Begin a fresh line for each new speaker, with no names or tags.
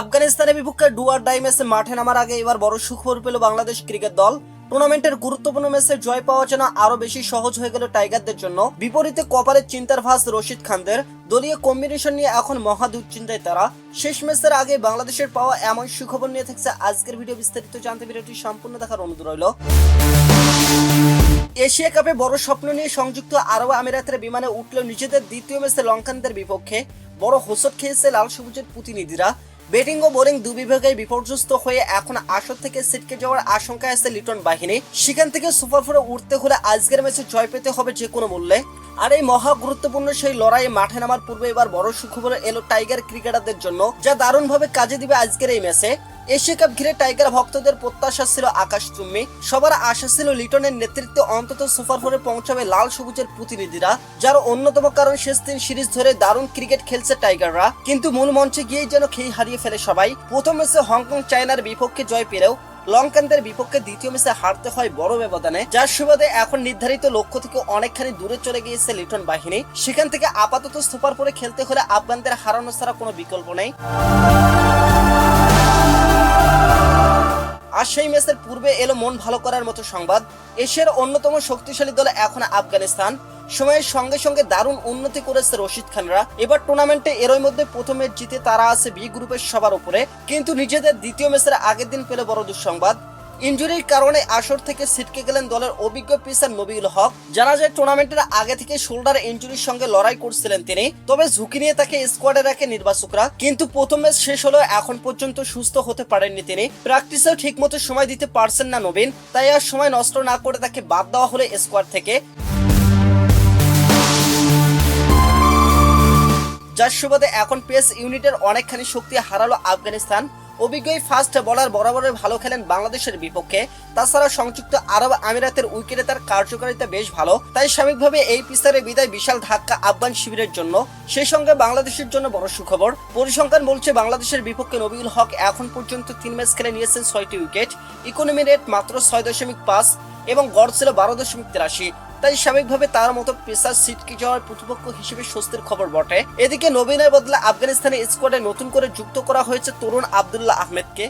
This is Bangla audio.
আফগানিস্তানের বিপক্ষে ডুয়ার ডাই ম্যাচে মাঠে নামার আগে এবার বড় সুখবর পেল বাংলাদেশ ক্রিকেট দল। টুর্নামেন্টের গুরুত্বপূর্ণ ম্যাচে জয় পাওয়া যেন আরও বেশি সহজ হয়ে গেল টাইগারদের জন্য। বিপরীতে কপালের চিন্তার ভাস রশিদ খানদের। দলীয় কম্বিনেশন নিয়ে এখন মহা দুশ্চিন্তায় তারা। শেষ ম্যাচের আগে বাংলাদেশের পাওয়া এমন সুখবর নিয়ে থাকছে আজকের ভিডিও। বিস্তারিত জানতে ভিডিওটি সম্পূর্ণ দেখার অনুরোধ রইল। এশিয়া কাপে বড় স্বপ্ন নিয়ে সংযুক্ত আরব আমিরাতের বিমানে উঠল নিজেদের দ্বিতীয় ম্যাচে লঙ্কানদের বিপক্ষে। বড় হোসট খেয়েছে লাল সবুজের প্রতিনিধিরা। ব্যাটিং ও বোলিং দু বিভাগে বিপর্যস্ত হয়ে এখন আসর থেকে সিটকে যাওয়ার আশঙ্কা আছে লিটন বাহিনী। সেখান থেকে সুপার ফোরে উঠতে হলে আজকের ম্যাচে জয় পেতে হবে যে কোনো মূল্যে। আর এই মহা গুরুত্বপূর্ণ সেই লড়াই মাঠে নামার পূর্বে এবার বড় সুখবর এলো টাইগার ক্রিকেটারদের জন্য, যা দারুণভাবে কাজে দিবে আজকের এই ম্যাচে। এশিয়া কাপ ঘিরে টাইগার ভক্তদের প্রত্যাশা ছিল আকাশচুম্বী। সবার আশা ছিল লিটনের নেতৃত্বে অন্তত সুপার ফোরে পৌঁছাবে লাল সবুজের প্রতিনিধিরা, যার অন্যতম কারণ শেষ দিন সিরিজ ধরে দারুণ ক্রিকেট খেলছে টাইগাররা। কিন্তু মূল মঞ্চে গিয়েই যেন খেই হারিয়ে ফেলে সবাই। প্রথম ম্যাচে হংকং চায়নার বিপক্ষে জয় পেলেও লঙ্কানদের বিপক্ষে দ্বিতীয় ম্যাচে হারতে হয় বড় ব্যবধানে, যার সুবাদে এখন নির্ধারিত লক্ষ্য থেকে অনেকখানি দূরে চলে গিয়েছে লিটন বাহিনী। সেখান থেকে আপাতত সুপার ফোরে খেলতে হলে আফগানদের হারানো ছাড়া কোনো বিকল্প নেই। আর সেই ম্যাচের পূর্বে এলো মন ভালো করার মতো সংবাদ। এশিয়ার অন্যতম শক্তিশালী দল এখন আফগানিস্তান। সময়ের সঙ্গে সঙ্গে দারুণ উন্নতি করেছে রশিদ খানরা। এবার টুর্নামেন্টে এরই মধ্যে প্রথম ম্যাচ জিতে তারা আছে বি গ্রুপের সবার উপরে। কিন্তু নিজেদের দ্বিতীয় ম্যাচের আগের দিন পেলে বড় দুঃসংবাদ। ইনজুরির কারণে আসর থেকে ছিটকে গেলেন দলের অভিজ্ঞ পিসার নবিউল হক। জানা যায়, টুর্নামেন্টের আগে থেকে শোল্ডার ইনজুরির সঙ্গে লড়াই করছিলেন তিনি, তবে ঝুঁকি নিয়ে তাকে স্কোয়াডে রাখে নির্বাচকরা। কিন্তু প্রথম ম্যাচ শেষ হলেও এখন পর্যন্ত সুস্থ হতে পারেননি তিনি। প্র্যাকটিসেও ঠিকমতো সময় দিতে পারছেন না নবীন, তাই আর সময় নষ্ট না করে তাকে বাদ দেওয়া হলে স্কোয়াড থেকে। যার সুবাদে এখন পেস ইউনিটের অনেকখানি শক্তি হারালো আফগানিস্তান। অভিজ্ঞ এই ফার্স্ট বলার বরাবর ভালো খেলেন বাংলাদেশের বিপক্ষে। তাছাড়া সংযুক্ত আরব আমিরাতের উইকেটে তার কার্যকারিতা বেশ ভালো। তাই স্বাভাবিকভাবে এই পিসারে বিদায় বিশাল ধাক্কা আফগান শিবিরের জন্য। সেই সঙ্গে বাংলাদেশের জন্য বড় সুখবর। পরিসংখ্যান বলছে, বাংলাদেশের বিপক্ষে নবিউল হক এখন পর্যন্ত তিন ম্যাচ খেলে নিয়েছেন ছয়টি উইকেট ইকোনমি রেট মাত্র ছয় দশমিক পাঁচ এবং গড় ছিল বারো দশমিক তিরাশি। তাই স্বাভাবিকভাবে তার মতো পেসার সিটকে যাওয়ার প্রতিপক্ষ হিসেবে স্বস্তির খবর বটে। এদিকে নবীনের বদলে আফগানিস্তানের স্কোয়াডে নতুন করে যুক্ত করা হয়েছে তরুণ আবদুল্লাহ আহমেদকে।